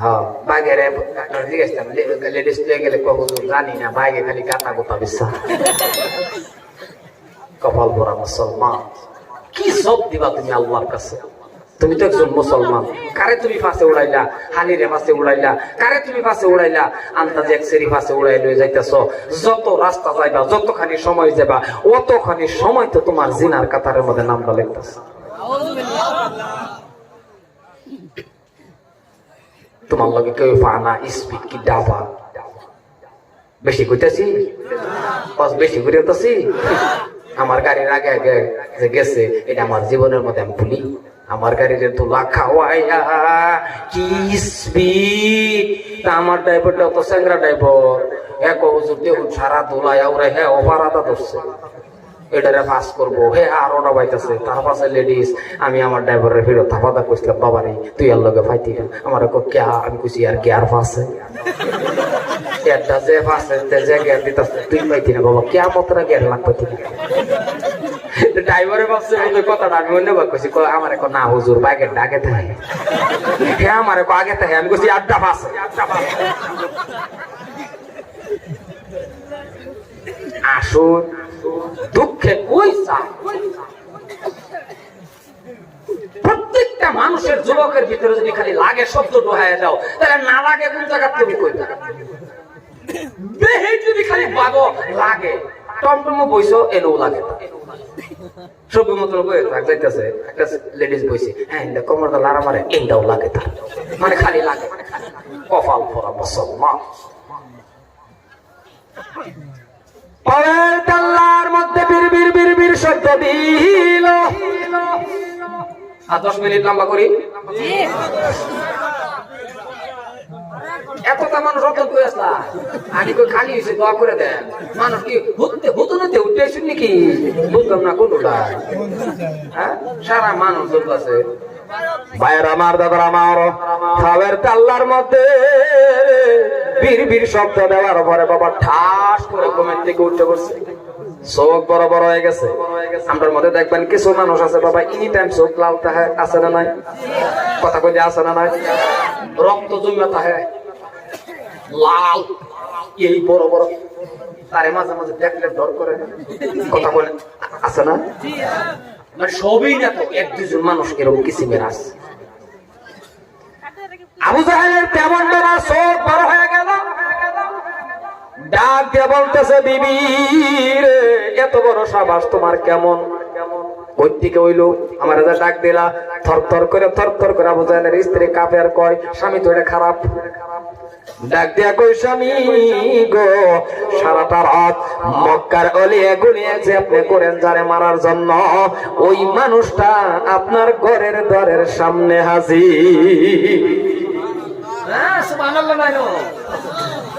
হ্যাঁ বাঘের জিজ্ঞেস লেডিস লয়ে গেলে কখন জানি না বাইকে খালি কাটা গোতা বিশ্বাস কপাল ভরা মুসলমান কি সব দিবা তুমি আল্লাহর কাছে তুমি তো একজন মুসলমান কারে তুমি ফাঁসে উড়াইলা হানিরে ফাঁসে উড়াইলা কারে তুমি ফাঁসে উড়াইলা আন্তাজে এক সেরি ফাঁসে উড়াই লয়ে যাইতেছ যত রাস্তা যাইবা যতখানি সময় যাবা অতখানি সময় তো তোমার জিনার কাতারের মধ্যে নামটা লিখতেছে তোমার লগে কেউ ফানা স্পিড কি ডাবা? বেশি কইতাছি? বেশি করিতেছি আমার গাড়ির আগে আগে যে গেছে, এটা আমার জীবনের মধ্যে আমি ভুলি। আমার গাড়ির তোলা খাওয়াইয়া, কি স্পিড? তা আমার ড্রাইভারটা তো স্যাংরা ড্রাইভার এক হুজুর দেখুন সারা দোলায় ওরা হ্যাঁ অপারাধা ধরছে। এটারে পাস করব। হে, আর ওটা পাইতেছে। তার পাশে লেডিস আমি আমার ড্রাইভারের ফিরত থাপাদা কইছিলাম বাবারে তুই আর লগে ফাইতি আমার কো কে আমি কইছি, আর কে আর একটা যে যে তুই বাবা। কথাটা আমি অন্য বার কইছি, কয়, আমার কো না থাকে আগে থাকে আমি আড্ডা আড্ডা পাশে। আসুন। দুঃখে কই প্রত্যেকটা মানুষের যুবকের ভিতরে যদি খালি লাগে, শব্দ ডোহায় দাও তাহলে না লাগে কোন জায়গা তুমি কইবা দেহে যদি খালি লাগে। টমটমো বইছো এনেও লাগে সবই মতো বই যাইতেছে। একটা লেডিস বইছে হ্যাঁ লারা মারে লাগে তার। মানে খালি লাগে। কপাল পরা মুসলমান। পরের মধ্যে বীর বীর বীর বীর শব্দ দিল। আর দশ মিনিট লম্বা করি? এতটা মানুষ রক্ত করে আসলা। আমি কই খালি হয়েছে দোয়া করে দেন। মানুষ কি হুতো নতে উঠতে বুঝলাম না কোনটা। হ্যাঁ? সারা মানুষ আছে। ভাইয়ের আমার দাদার আমার খাবের তাল্লার মধ্যে বীর বীর শব্দ দেওয়ার পরে বাবা ঠাস করে থেকে উঠে পড়ছে চোখ বড় বড় হয়ে গেছে। আমরার মধ্যে দেখবেন কিছু মানুষ আছে, বাবা এনি টাইম চোখ লাল তাহে আছে না নাই? কথা কইতে আছে না নাই? রক্ত জমা তাহে লাল। এই বড় বড়। তারে মাঝে মাঝে দেখলে ডর করে। কথা বলে, আছে না? সবই না তো, এক দুজন মানুষ এরকম কিসিমের আছে। আবু জাহেলের তেমন চোখ ডাক বলতেছে বিবি রে, এত বড় সাবাস তোমার কেমন? আমার ডাক দিলা থর থর করে থর থর স্ত্রী কয় স্বামী খারাপ। ডাক দিয়া কই স্বামী গো মক্কার অলিয়ে করেন মারার জন্য ওই মানুষটা আপনার ঘরের দ্বারের সামনে হাজির। হ্যাঁ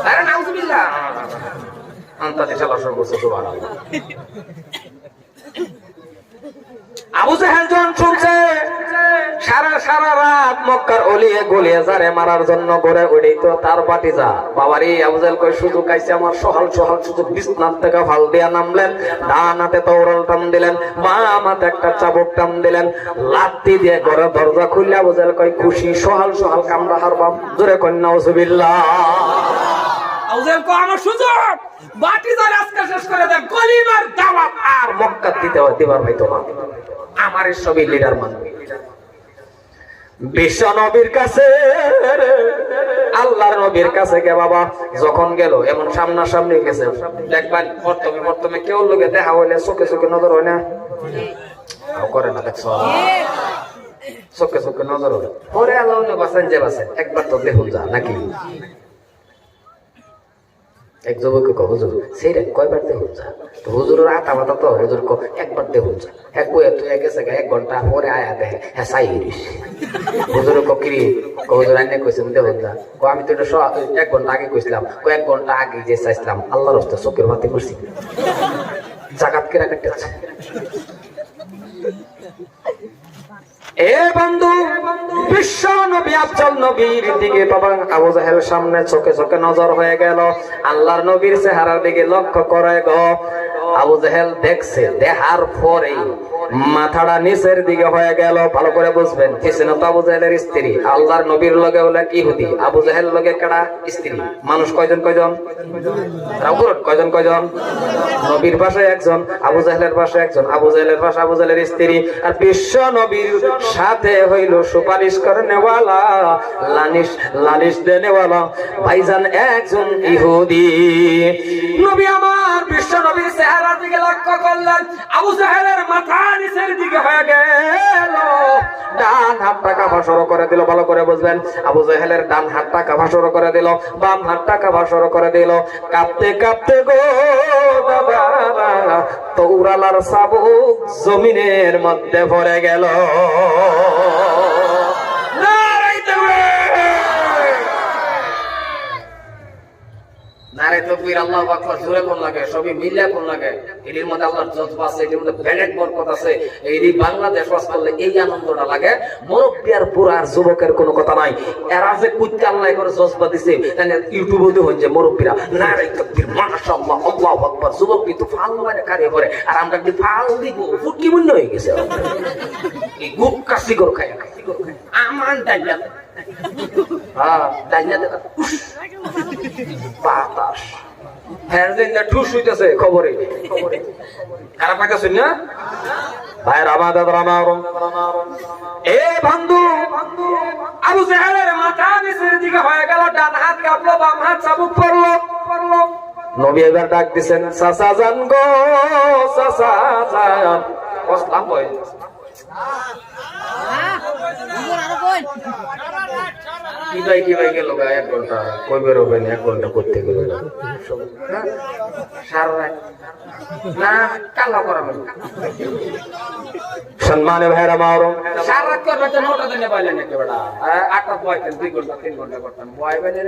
আরে নাউজুবিল্লাহ। আন্তাতে চালা শুরু করছে সুবহানাল্লাহ। আবু জাহেল যখন শুনছে সারা সারা রাত মক্কার অলিয়ে গলিয়ে যারে মারার জন্য করে ওইটাই তো তার বাটি যা বাবারি আবু জাহেল কই শুধু কাইছে আমার সহাল সহাল শুধু বিছনার থেকে ফাল দিয়া নামলেন ডান হাতে তৌরাল টান দিলেন বাম হাতে একটা চাবুক টান দিলেন লাত্তি দিয়ে ঘরে দরজা খুললে আবু জাহেল কই খুশি সহাল সহাল কামড়া হারবাম জোরে কন্যা উজুবিল্লাহ আউজাল কো আমার সুযোগ। বাটি ধরে আজকে শেষ করে দেন। কলিমার দাওয়াত আর মক্কা দিতে দিবার হয়তো না আমার সবই লিডার মানবে বিশ্ব নবীর কাছে আল্লাহর নবীর কাছে গে বাবা। যখন গেল, এমন সামনাসামনি গেছে। দেখবেন, প্রথমে প্রথমে কেউ লোকে দেখা হইলে চোখে চোখে নজর হয় না? করে না, দেখছ? চোখে চোখে নজর হয়। পরে আল্লাহ বাসেন যে বাসেন একবার তো দেখুন যা, নাকি? এক যুবককে কো হুজুর সেই রে কয়বার দেখুন যা? তো হুজুরের আতা মাতা তো হুজুর কো একবার দেখুন যা। এক বইয়ে তুই এক এসে এক ঘণ্টা পরে আয়া দেখে হ্যাঁ সাই হিরিস হুজুর কো কিরি কো হুজুর আইনে কইছেন দে যা। কো আমি তো এটা এক ঘণ্টা আগে কইছিলাম কো এক ঘণ্টা আগে যে চাইছিলাম আল্লাহর হস্তে চোখের মাতি করছি জাগাত কেরা কাটতেছে এ বন্ধু, বিশ্ব নবী নবীর দিকে আবু জাহেল সামনে নজর হয়ে গেল। আল্লাহর নবীর চেহারার দিকে লক্ষ্য করে গো। আবু জাহেল দেখছে দেহার পরে মাথাটা নিচের দিকে হয়ে গেল, ভালো করে বুঝবেন। পিছনে তো আবু জাহেলের স্ত্রী। আল্লাহর নবীর লগে হলো ইহুদি। আবু জাহেল লগে কেডা? স্ত্রী। মানুষ কয়জন কয়জন? কয়জন কয়জন? নবীর পাশে একজন, আবু জাহেলের পাশে একজন। আবু জাহেলের পাশে আবু জাহেলের স্ত্রী। আর বিশ্ব নবীর সাথে হইল সুপারিশ করে নেওয়ালা লানিশ লালিশ দে নেওয়ালা। ভাইজান একজন ইহুদি। নবী আমার বিশ্ব নবীর চেহারার দিকে লক্ষ্য করলেন। আবু জাহেলের মাথা দিকে হয়ে গেল। ডান হাতটা করে দিল, ভালো করে বুঝবেন। আবু জাহেলের ডান হাতটা কাফা সরো করে দিল, বাম হাতটা কাফা সরো করে দিল। কাঁপতে কাঁপতে জমিনের মধ্যে ভরে গেল নারাই তাকবীর! নারে তকবীর, আল্লাহু আকবার, জোরে কোন লাগে, সবই মিলে কোন লাগে? এটির মধ্যে আল্লাহর জজবা আছে এটির মধ্যে ব্যালেট বরকত আছে। এই বাংলাদেশ ওয়াজ করলে এই আনন্দটা লাগে। মুরব্বী বুড়া আর যুবকের কোনো কথা নাই। এরা যে কুইতে আল্লাহ করে জজবা দিছে, তাহলে ইউটিউবে তো হচ্ছে মুরব্বীরা, নারে তকবীর, মাশাআল্লাহ, আল্লাহু আকবার। যুবক কিন্তু ফাল মানে কারে করে আর আমরা কি ফাল দিব, ফুটকি মূল্য হয়ে গেছে। এই গুপ কাশি করে খায়। আমার ডাইলা হ্যাঁ ডাইলা দেখা বাতাস হ্যাঁ না ঠুস হইতেছে না এ বন্ধু আবু জাহেলের মাথা নিচের দিকে হয়ে গেল ডান হাত কাঁপলো বাম হাত চাবুক পড়ল নবী এবার ডাক দিছেন চাচা জান গো চাচা জান কসলাম বই কি ভাই কি ভাই গেল গা? এক ঘণ্টা। কই বেরোবে না এক ঘণ্টা করতে গেল। না, কালা করা হবে সম্মানে ভাইরা মারো সারা করবে তো নটা দিনে পাইলেন নাকি বেটা? আটটা বয়তেন দুই ঘণ্টা তিন ঘণ্টা করতাম। বয় বাইলে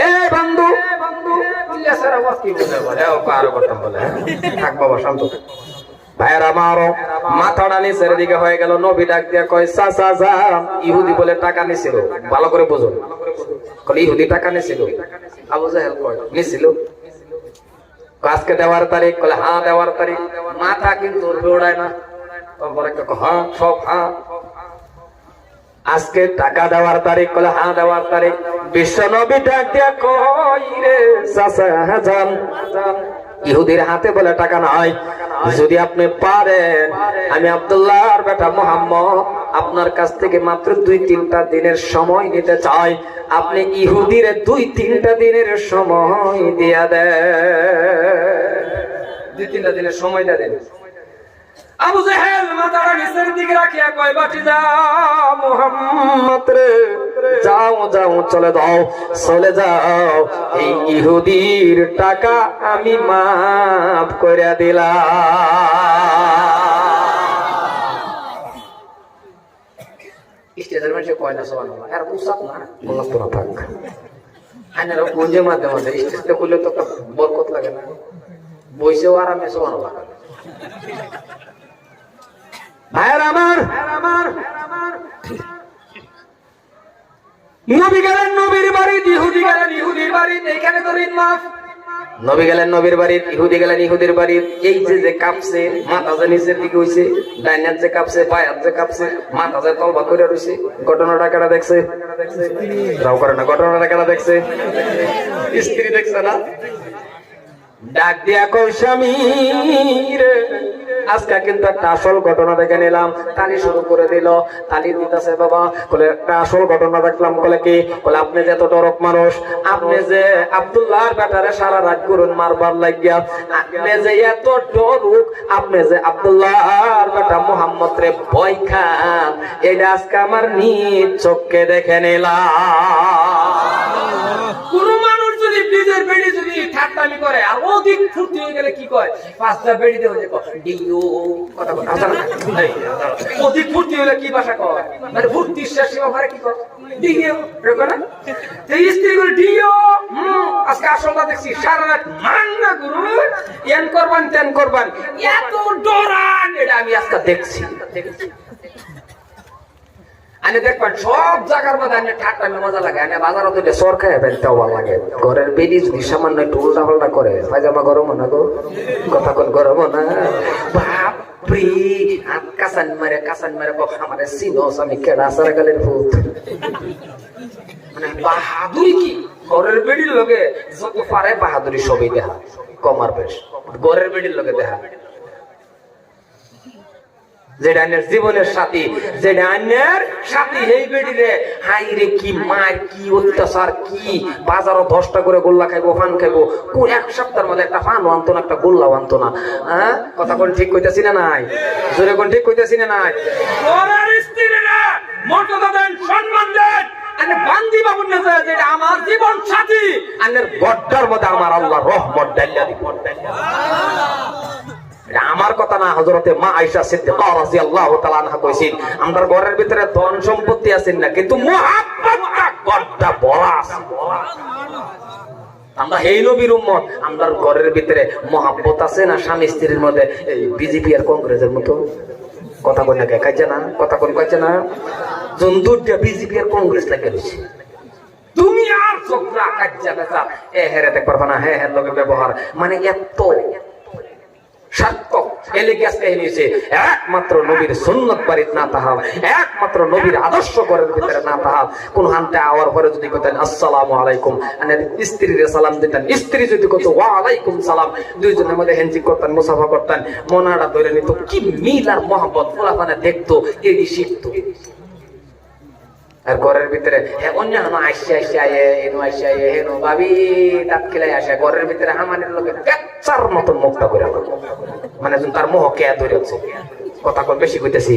এ বন্ধু বন্ধু আওয়াজ কি বলে বলে? থাক বাবা শান্ত থাক। হয়ে গেল ডাক কয় টাকা ভালো টাকা আজকে কলে হ্যাঁ দেওয়ার তারিখ। মাথা কিন্তু না। হ্যাঁ সব হ্যাঁ। আজকে টাকা দেওয়ার তারিখ কলে হ্যাঁ দেওয়ার তারিখ। বিশ্ব নবী ডাক দিয়া কই রে চাচা হ্যাঁ। ইহুদির হাতে বলে টাকা নাই যদি আপনি পারেন, আমি আব্দুল্লাহর বেটা মোহাম্মদ আপনার কাছ থেকে মাত্র দুই তিনটা দিনের সময় নিতে চাই। আপনি ইহুদির দুই তিনটা দিনের সময় দিয়া দেন। দুই তিনটা দিনের সময় দিয়ে দেন। আবু জাহেল মাথাটা নিচের দিকে রাখিয়া কয়, বাটি যাও মোহাম্মদ রে। যাও যাও চলে দাও চলে যাও। এই ইহুদির টাকা আমি মাফ করে দিলাম। স্টেজের মানুষে কয় না সবান আর উসাপ না? বললাম তো না থাক। আইনারা গুঞ্জে মাঝে মাঝে স্টেজটা করলে তো একটা বরকত লাগে না। বইসেও আরামে সবান লাগে ভাইয়ের আমার আমার। নবী গেলেন নবীর বাড়ি, ইহুদি গেলেন ইহুদির তো ঋণ মাফ। নবী গেলেন নবীর বাড়ি, ইহুদি গেলেন ইহুদির বাড়ি, এই যে যে কাঁপছে, মাথা যে নিচের দিকে ডাইনার যে কাঁপছে, পায়ার যে কাঁপছে, মাথা যে তলবা করে রইছে, ঘটনাটা কেনা দেখছে? রাও করে না, ঘটনাটা কেনা দেখছে? স্ত্রী দেখছে না? ডাক দিয়া কই স্বামী রে আজকে কিন্তু একটা আসল ঘটনা দেখে নিলাম। তালি শুরু করে দিল। তালি দিতেছে বাবা। বলে একটা আসল ঘটনা দেখলাম। বলে কি? বলে আপনি যে এত ডরক মানুষ, আপনি যে আব্দুল্লাহর ব্যাটারে সারা রাত করুন মারবার লাগিয়া, আপনি যে এত ডরুক আপনি যে আব্দুল্লাহর বেটা মোহাম্মদ রে ভয় খান, এটা আজকে আমার নিজ চোখকে দেখে নিলাম। কোন মানুষ যদি ব্রিজের বেড়ি যদি ঠাট্টামি করে আর অধিক ফুর্তি হয়ে গেলে কি কয়? পাঁচটা বেড়ি দেওয়া যায় ডিও কথা আসলে এই, অধিক ফুর্তি হলে কি ভাষা কয়? মানে ফুর্তির শেষ সীমা ভরে কি কয়? ডিও না। এই স্ত্রী ডিও আজকে আসলটা দেখছি সারা রাত গুরু এন করবান তেন করবান। এত ডরান এটা আমি আজকে দেখছি দেখছি। আনে দেখবেন সব মধ্যে আনে ঠাট্টা মজা লাগে লাগে। ঘরের যদি উল্টা পাল্টা করে গরম না গো? কথা গরম না? কাসান মারে মারে আমি মানে বাহাদুরি কি? ঘরের বেড়ির লগে বাহাদুরি সবই দেখা কমার বেশ। ঘরের বেড়ির লগে দেখা যেটা আন্যের জীবনের সাথী যেটা আন্যের সাথী এই বেডিরে হাই রে কি মার কি অত্যাচার কি বাজারও দশটা করে গোল্লা খাইবো ফান খাইবো। কোন এক সপ্তাহের মধ্যে একটা ফান আনতো না একটা গোল্লা আনতো না। হ্যাঁ? কথা কোন ঠিক কইতাছি না নাই? জোরে কোন ঠিক কইতাছি না নাই? মর্যাদা দেন সম্মান দেন আনে বান্দি বাবুর না যেটা আমার জীবন সাথী। আন্যের গড্ডার মধ্যে আমার আল্লাহ রহমত দিব। এটা আমার কথা না হজরতে মা আয়েশা সিদ্দিকা রাদিয়াল্লাহু তাআলা আনহা কইছেন, আমরার ঘরের ভিতরে ধন সম্পত্তি আছেন না, কিন্তু মুহাব্বতটা, গড্ডা বড় আছে। আমরা এই নবীর উম্মত, আমরার ঘরের ভিতরে মহাব্বত আছে না, স্বামী স্ত্রীর মধ্যে, এই বিজেপি আর কংগ্রেসের মতো? কথা কই না কে কাজে না? কথা কোন কাজে না? জন্দুরটা বিজেপি আর কংগ্রেস লাগে রয়েছে তুমি আর চোখরা কাজা বেচা এ হেরে দেখবার না হ্যাঁ হ্যাঁ লোকের ব্যবহার। মানে এত আসতে এনেছে একমাত্র নবীর সুন্নত পারিত না তাহাব, একমাত্র নবীর আদর্শ ঘরের ভিতরে না তাহাব। কোন হানতে আওয়ার পরে যদি কতেন আসসালামু আলাইকুম। স্ত্রীর সালাম দিতেন। স্ত্রী যদি কত ওয়া আলাইকুম সালাম। দুইজনের মধ্যে হ্যান্ডশেক করতেন, মুসাফা করতেন। মনাটা ধরে নিত, কি মিল আর মহব্বত? ফুলাফানে দেখতো এদি শিখতো? আর ঘরের ভিতরে হ্যাঁ অন্য আয়ে হেনো ভাবি খেলাই আসে। ঘরের ভিতরে হামানের লোকে পেচ্চার মতন করে মানে তার মোহ কথা কম বেশি কইতেছি।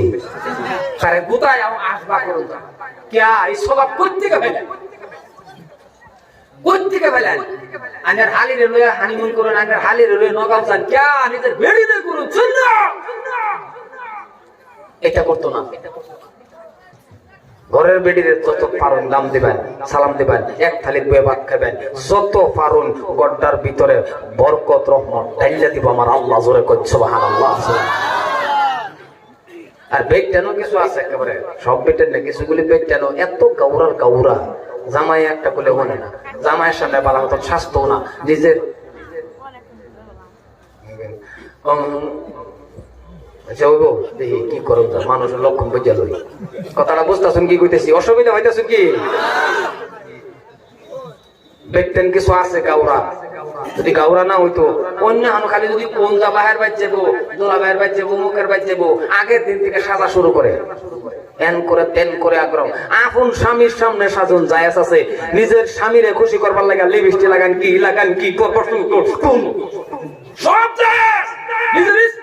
তারে গুতায় আসবা করুন কিয়া, এই হালিরে লইয়া হানিমুন করুন এটা করতো না। ঘরের বেডির যত পারুন দাম দিবেন, সালাম দিবেন, এক থালি বয়ে ভাত খাবেন, যত পারুন গড্ডার ভিতরে বরকত, রহমত ডাইলা দিব আমার আল্লাহ জোরে করছে বাহান আল্লাহ আর বেগটানো কিছু আছে একেবারে, সব বেটের না, কিছুগুলি বেগটানো এত গাউরার গাউরা জামাই একটা বলে মনে না, জামাইয়ের সামনে বালা মতন স্বাস্থ্য না, নিজের আচ্ছা আগের দিন থেকে সাজা শুরু করে। এন করে তেন করে আগ্রহ আপন স্বামীর সামনে সাজন জায়াস আছে, নিজের স্বামীরে খুশি করবার লাগা লিপস্টিক লাগান কি লাগান কি সব নিজের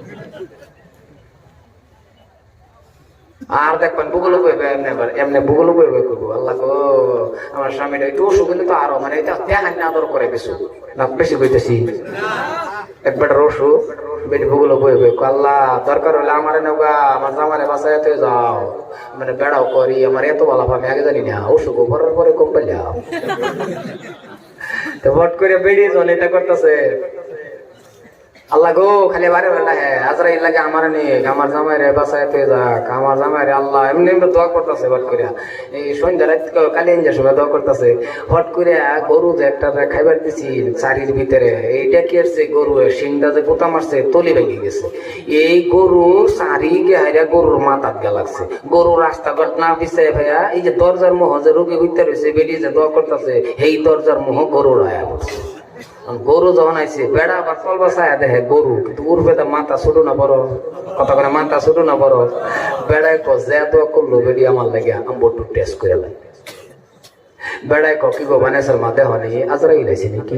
আর দেখবেন ভূগোল এমনি এমনি করব আল্লাহ গো, আমার স্বামীটা একটু অসুখ হলে তো আরও মানে আদর করে কিছু না, বেশি কইতেছি। একবার ভূগোল কইবে আল্লাহ, দরকার আমার নৌকা আমার যাও। মানে বেড়াও করি, আমার এত জানি না অসুখ করে এটা করতেছে। আল্লাহ গো, খালি বারে বেলা হ্যাঁ আজরাইল আমার নে আমার জামাই রে বাসায় পেয়ে যাক, আমার জামাই রে আল্লাহ, এমনি এমনি দোয়া করতেছে হট করে এই সন্ধ্যা রাত কালি এনজার সময় দোয়া করতেছে। হট করে গরু যে একটা খাইবার দিছি, চারির ভিতরে, এইটা কি আসছে গরু সিংটা যে পোতা মারছে, তলি ভেঙে গেছে। এই গরু চারি গেহাইরা গরুর মাথার গে লাগছে। গরু রাস্তাঘাট না পিছে ভাইয়া, এই যে দরজার মোহ যে রুগী হইতে রয়েছে, বেরিয়ে যে দোয়া করতেছে এই দরজার মোহ গরুর আয়া করছে গরু যখন আইছে, বেড়া বা ফল বাসায় দেখে গরু, কিন্তু উর্বে তো মাথা ছোট না বড়। কত করে মাথা ছোট না বড়। বেড়ায় ক যে দোয়া করল বেরিয়ে আমার লাগে আম্বটু টেস্ট করে লাগে বেড়ায় ক কি গো বানেশ্বর দেহ নেই আজরাই লাইছে নাকি?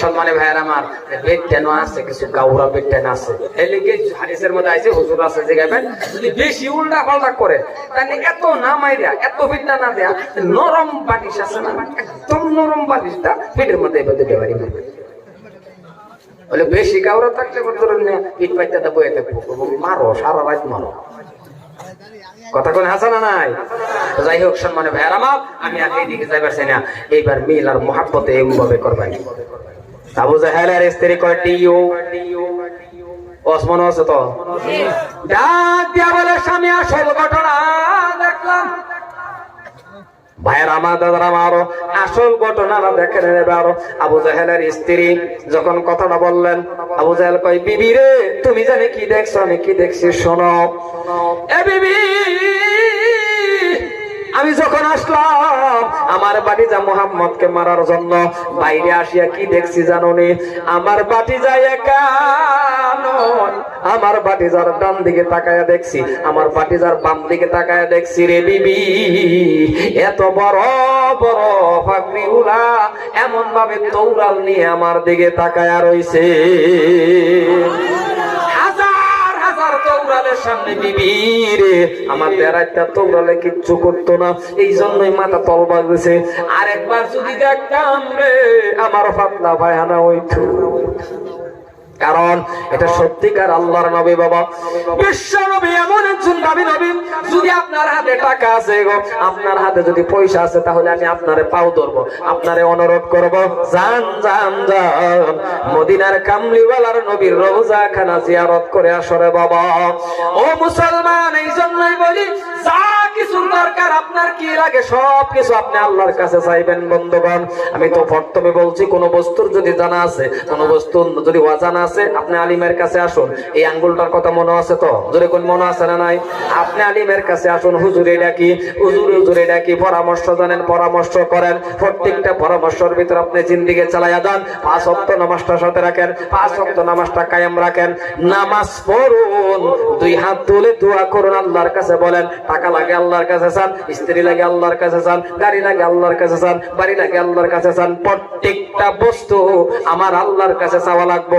সম্মানে ভাইয়ের আমার বেটেনো আছে, কিছু গাউরা বেটেন আছে। এলিগে হাদিসের মধ্যে আছে হুজুর আছে যে গাবেন যদি বেশি উল্টা পাল্টা করে, তাহলে এত না মাইরা, এত ফিটনা না দেয়া, নরম বালিশ আছে না, একদম নরম বালিশটা পেটের মধ্যে এবার দিতে পারি বলে, বেশি গাউরা থাকলে ধরুন ইট পাইতে বয়ে থাকব মারো, সারা রাত মারো। কথা কোন হাসানা নাই? যাই হোক সম্মানে ভাইয়ার আমার আমি আর এইদিকে যাইবার চাই না। এইবার মিল আর মহাব্বতে এমভাবে করবেন। আবু জাহেলের স্ত্রী কয়টি? ওসমান আছে তো? ডাক দিয়া বলে স্বামী আসল ঘটনা দেখলাম। আসল ঘটনা দেখে নেবে আরও। আবু জাহেলের স্ত্রী যখন কথাটা বললেন, আবু জাহেল বিবি রে, তুমি জানি কি দেখছ, আমি কি দেখছি, শোনো। এ বিবি, আমি যখন আসলাম আমার বাটিজা মোহাম্মদকে মারার জন্য বাইরে আসিয়া কি দেখছি জানো নি আমার একা নয় আমার বাটিজার ডান দিকে তাকায়া দেখছি, আমার বাটিজার বাম দিকে তাকায়া দেখছি রে বিবি। এত বড় বড় ফাকরিগুলা এমন ভাবে তৌরাল নিয়ে আমার দিকে তাকায়া রইছে। তৌরালের সামনে রে। আমার কিচ্ছু করতো না। এই জন্যই মাথা তল আর একবার যদি দেখতাম রে, আমার পাতলা ভাইহানা হইতো। কারণ এটা সত্যিকার আল্লাহর নবী বাবা। বিশ্ব নবী এমন একজন দাবি নবী, যদি আপনার হাতে টাকা আছে গো, আপনার হাতে যদি পয়সা আছে, তাহলে আমি আপনারে পাও ধরবো, আপনারে অনুরোধ করব জান জান জান মদিনার কামলিওয়ালার নবীর রোজা খানা জিয়ারত করে আসরে বাবা। ও মুসলমান, এই জন্যই বলি, যা কিছু দরকার আপনার কি লাগে, সব কিছু আপনি আল্লাহর কাছে চাইবেন, বন্ধুগণ। আমি তো প্রথমে বলছি, কোন বস্তুর যদি জানা আছে, কোন বস্তু যদি অজানা আছে, আপনি আলিমের কাছে আসুন। এই আঙ্গুলটার কথা মনে আছে তো? জোরে কোন মনে আছে না নাই? আপনি আলিমের কাছে আসুন, হুজুরে ডাকি হুজুর, হুজুরে ডাকি পরামর্শ জানেন, পরামর্শ করেন। প্রত্যেকটা পরামর্শের ভিতর আপনি জিন্দিগি চালাইয়া যান পাঁচ অক্ট নামাজটা সাথে রাখেন, পাঁচ অক্ট নামাজটা কায়েম রাখেন। নামাজ পড়ুন, দুই হাত তুলে দোয়া করুন, আল্লাহর কাছে বলেন, টাকা লাগে আল্লাহর কাছে চান, স্ত্রী লাগে আল্লাহর কাছে চান, গাড়ি লাগে আল্লাহর কাছে চান, বাড়ি লাগে আল্লাহর কাছে চান, প্রত্যেকটা বস্তু আমার আল্লাহর কাছে চাওয়া লাগবো।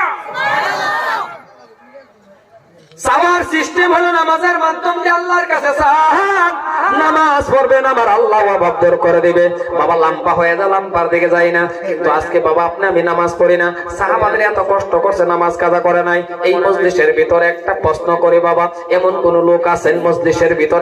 সাবার সিস্টেম হলো নামাজের মাধ্যম দিয়ে আল্লাহর কাছে চান নামাজ পড়বেন আমার আল্লাহ অভাব দূর করে দিবে। বাবা লাম্পা হয়ে যা, লাম্পার দিকে যাই না। কিন্তু আজকে বাবা, আপনি, আমি নামাজ পড়ি না। সাহাবাদের এত কষ্ট করছে, নামাজ কাজা করে নাই। এই মজলিসের ভিতরে একটা প্রশ্ন করে বাবা, এমন কোন লোক আছেন মজলিসের ভিতরে?